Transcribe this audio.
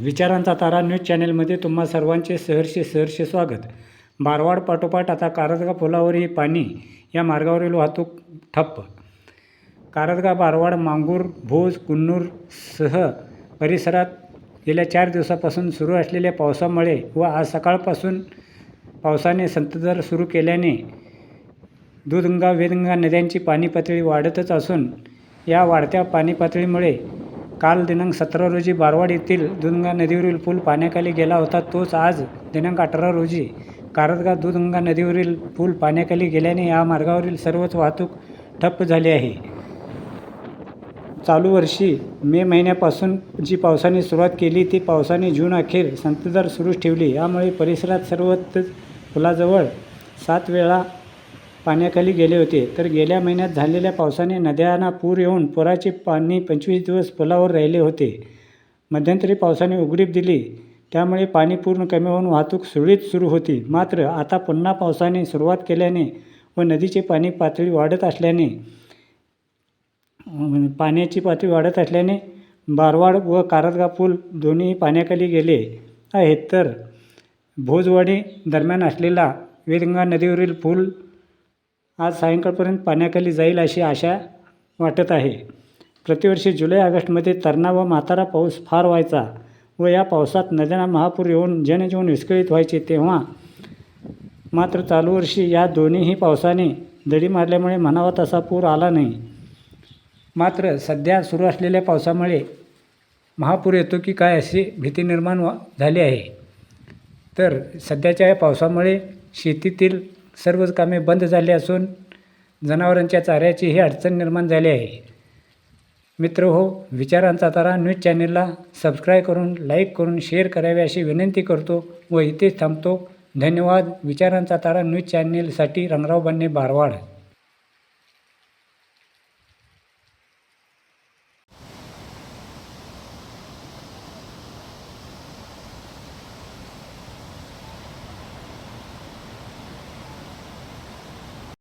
विचारांचा तारा न्यूज चॅनेलमध्ये तुम्हा सर्वांचे सहर्षे सहर्षे स्वागत. बारवाड पाठोपाठ आता कारदगा पुलावरही पाणी या मार्गावरील वाहतूक ठप्प. कारदगा बारवाड मांगूर भोज कुन्नूर सह परिसरात गेल्या चार दिवसापासून सुरू असलेल्या पावसामुळे व आज सकाळपासून पावसाने संततधार सुरू केल्याने दूधगंगा वेदगंगा नद्यांची पाणी पातळी वाढतच असून या वाढत्या पाणी पातळीमुळे काल दिनांक सतरा रोजी बारवाड येथील दूधगंगा नदीवरील पूल पाण्याखाली गेला होता तोच आज दिनांक अठरा रोजी कारदगा दूधगंगा नदीवरील पूल पाण्याखाली गेल्याने या मार्गावरील सर्वच वाहतूक ठप्प झाली आहे. चालू वर्षी मे महिन्यापासून जी पावसाने सुरुवात केली ती पावसाने जून अखेर संततधार सुरूच ठेवली. यामुळे परिसरात सर्वच पुलाजवळ सात वेळा पाण्याखाली गेले होते. तर गेल्या महिन्यात झालेल्या पावसाने नद्यांना पूर येऊन पुराचे पाणी पंचवीस दिवस पुलावर राहिले होते. मध्यंतरी पावसाने उघडीप दिली. त्यामुळे पाणी पूर्ण कमी होऊन वाहतूक सुरळीत सुरू होती. मात्र आता पुन्हा पावसाने सुरुवात केल्याने व नदीचे पाणी पातळी वाढत असल्याने पाण्याची पातळी वाढत असल्याने बारवाड व कारदगा पूल दोन्ही पाण्याखाली गेले आहेत. तर भोजवाडी दरम्यान असलेला वेदगंगा नदीवरील पूल आज सायंकाळपर्यंत पाण्याखाली जाईल अशी आशा वाटत आहे. प्रतिवर्षी जुलै ऑगस्टमध्ये तरणा व म्हातारा पाऊस फार व्हायचा व या पावसात नद्यांना महापूर येऊन जनजीवन विस्कळीत व्हायचे तेव्हा मात्र चालू वर्षी या दोन्हीही पावसाने दडी मारल्यामुळे म्हणावा तसा पूर आला नाही. मात्र सध्या सुरू असलेल्या पावसामुळे महापूर येतो की काय अशी भीती निर्माण झाली आहे. तर सध्याच्या या पावसामुळे शेतीतील सर्वच कामे बंद झाली असून जनावरांच्या चाऱ्याचीही अडचण निर्माण झाली आहे. मित्र हो विचारांचा तारा न्यूज चॅनेलला सबस्क्राईब करून लाईक करून शेअर करावे अशी विनंती करतो व इथेच थांबतो. धन्यवाद. विचारांचा तारा न्यूज चॅनेलसाठी रंगराव बन्ने बारवाड.